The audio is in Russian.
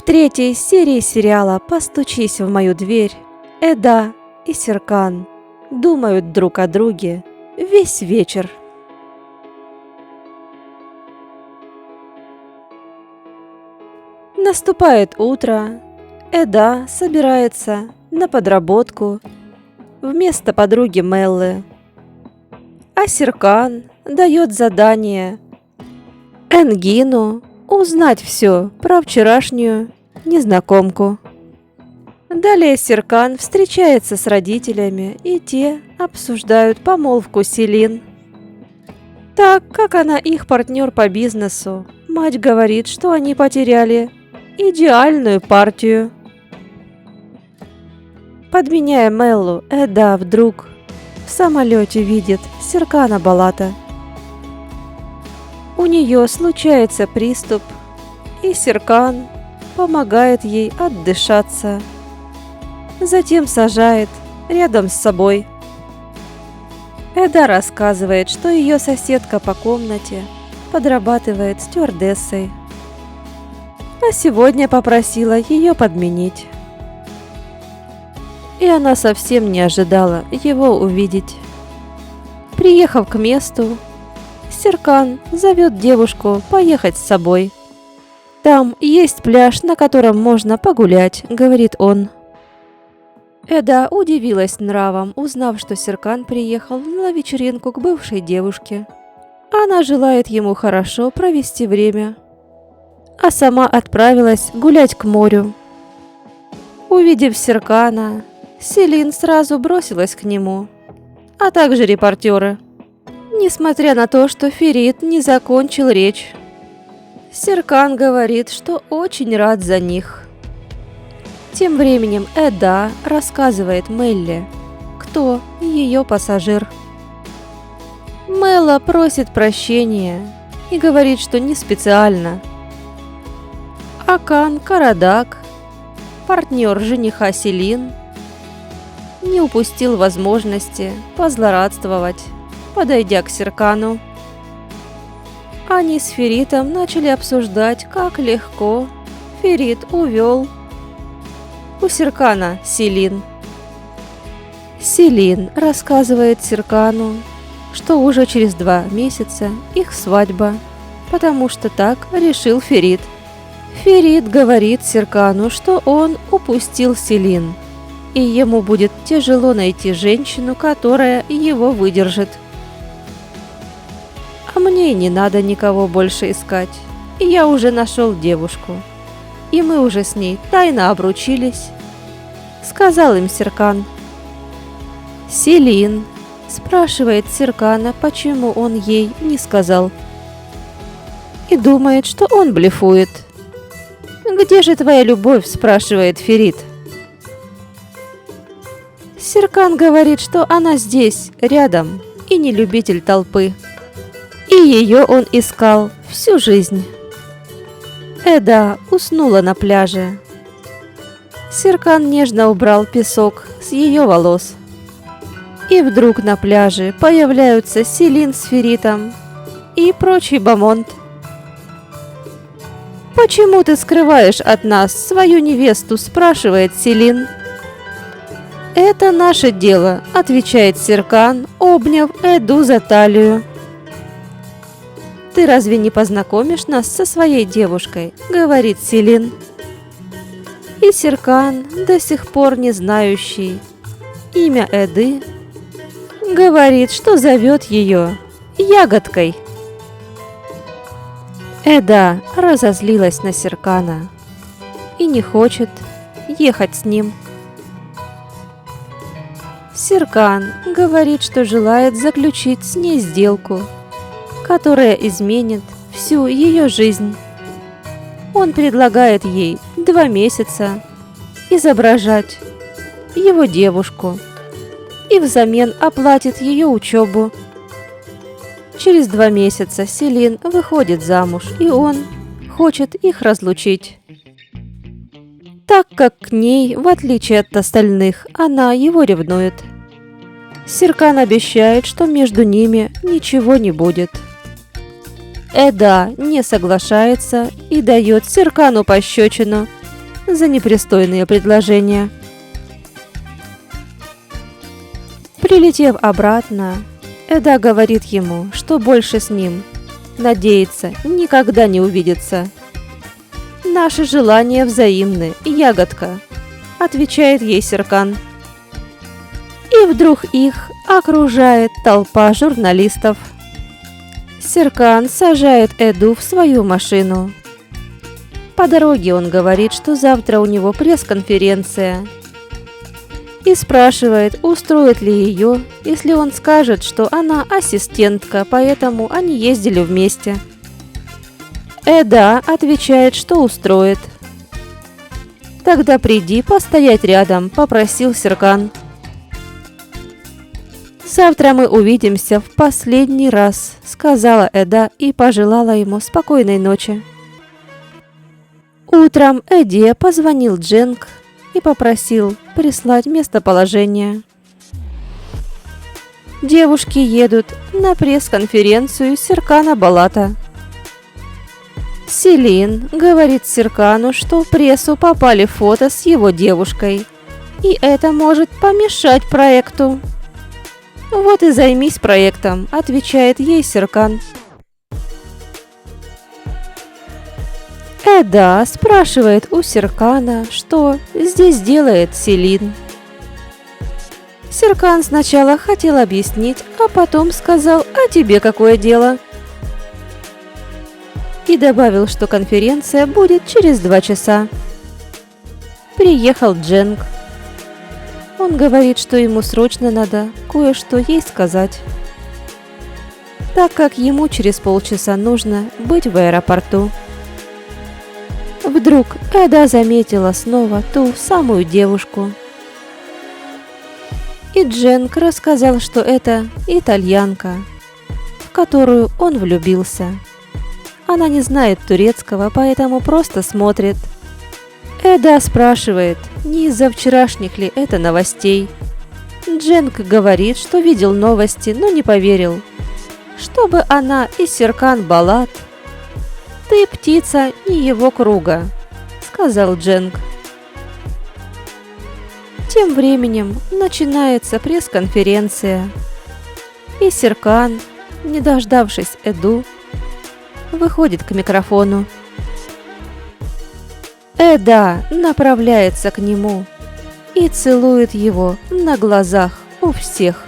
В третьей серии сериала «Постучись в мою дверь» Эда и Серкан думают друг о друге весь вечер. Наступает утро, Эда собирается на подработку вместо подруги Меллы. А Серкан дает задание Энгину узнать все про вчерашнюю незнакомку. Далее Серкан встречается с родителями, и те обсуждают помолвку Селин. Так как она их партнер по бизнесу, мать говорит, что они потеряли идеальную партию. Подменяя Меллу, Эда вдруг в самолете видит Серкана Балата. У нее случается приступ, и Серкан помогает ей отдышаться. Затем сажает рядом с собой. Эда рассказывает, что ее соседка по комнате подрабатывает стюардессой. А сегодня попросила ее подменить. И она совсем не ожидала его увидеть. Приехав к месту, Серкан зовет девушку поехать с собой. «Там есть пляж, на котором можно погулять», — говорит он. Эда удивилась нравом, узнав, что Серкан приехал на вечеринку к бывшей девушке. Она желает ему хорошо провести время, а сама отправилась гулять к морю. Увидев Серкана, Селин сразу бросилась к нему, а также репортеры. Несмотря на то, что Ферит не закончил речь, Серкан говорит, что очень рад за них. Тем временем Эда рассказывает Мелли, кто ее пассажир. Мелла просит прощения и говорит, что не специально. Акан Карадак, партнер жениха Селин, не упустил возможности позлорадствовать, подойдя к Серкану. Они с Феритом начали обсуждать, как легко Ферит увел у Серкана Селин. Селин рассказывает Серкану, что уже через два месяца их свадьба, потому что так решил Ферит. Ферит говорит Серкану, что он упустил Селин, и ему будет тяжело найти женщину, которая его выдержит. А мне не надо никого больше искать. И я уже нашел девушку. И мы уже с ней тайно обручились. Сказал им Серкан. Селин спрашивает Серкана, почему он ей не сказал. И думает, что он блефует. «Где же твоя любовь?» – спрашивает Ферит. Серкан говорит, что она здесь, рядом, и не любитель толпы. И ее он искал всю жизнь. Эда уснула на пляже. Серкан нежно убрал песок с ее волос. И вдруг на пляже появляются Селин с Феритом и прочий бамонт. «Почему ты скрываешь от нас свою невесту?» – спрашивает Селин. «Это наше дело», – отвечает Серкан, обняв Эду за талию. «Ты разве не познакомишь нас со своей девушкой?» – говорит Селин. И Серкан, до сих пор не знающий имя Эды, говорит, что зовет ее Ягодкой. Эда разозлилась на Серкана и не хочет ехать с ним. Серкан говорит, что желает заключить с ней сделку – которая изменит всю ее жизнь. Он предлагает ей два месяца изображать его девушку и взамен оплатит ее учебу. Через два месяца Селин выходит замуж, и он хочет их разлучить. Так как к ней, в отличие от остальных, она его ревнует. Серкан обещает, что между ними ничего не будет. Эда не соглашается и дает Серкану пощечину за непристойные предложения. Прилетев обратно, Эда говорит ему, что больше с ним, надеется, никогда не увидится. «Наши желания взаимны, ягодка», — отвечает ей Серкан. И вдруг их окружает толпа журналистов. Серкан сажает Эду в свою машину. По дороге он говорит, что завтра у него пресс-конференция. И спрашивает, устроит ли ее, если он скажет, что она ассистентка, поэтому они ездили вместе. Эда отвечает, что устроит. «Тогда приди постоять рядом», – попросил Серкан. «Завтра мы увидимся в последний раз», — сказала Эда и пожелала ему спокойной ночи. Утром Эдди позвонил Дженк и попросил прислать местоположение. Девушки едут на пресс-конференцию Серкана Балата. Селин говорит Серкану, что в прессу попали фото с его девушкой, и это может помешать проекту. «Вот и займись проектом», – отвечает ей Серкан. Эда спрашивает у Серкана, что здесь делает Селин. Серкан сначала хотел объяснить, а потом сказал «А тебе какое дело?» И добавил, что конференция будет через два часа. Приехал Дженк. Он говорит, что ему срочно надо кое-что ей сказать. Так как ему через полчаса нужно быть в аэропорту. Вдруг Эда заметила снова ту самую девушку. И Дженк рассказал, что это итальянка, в которую он влюбился. Она не знает турецкого, поэтому просто смотрит – Эда спрашивает, не из-за вчерашних ли это новостей. Дженк говорит, что видел новости, но не поверил. Чтобы она и Серкан Балат. Ты птица не его круга, сказал Дженк. Тем временем начинается пресс-конференция. И Серкан, не дождавшись Эду, выходит к микрофону. Эда направляется к нему и целует его на глазах у всех.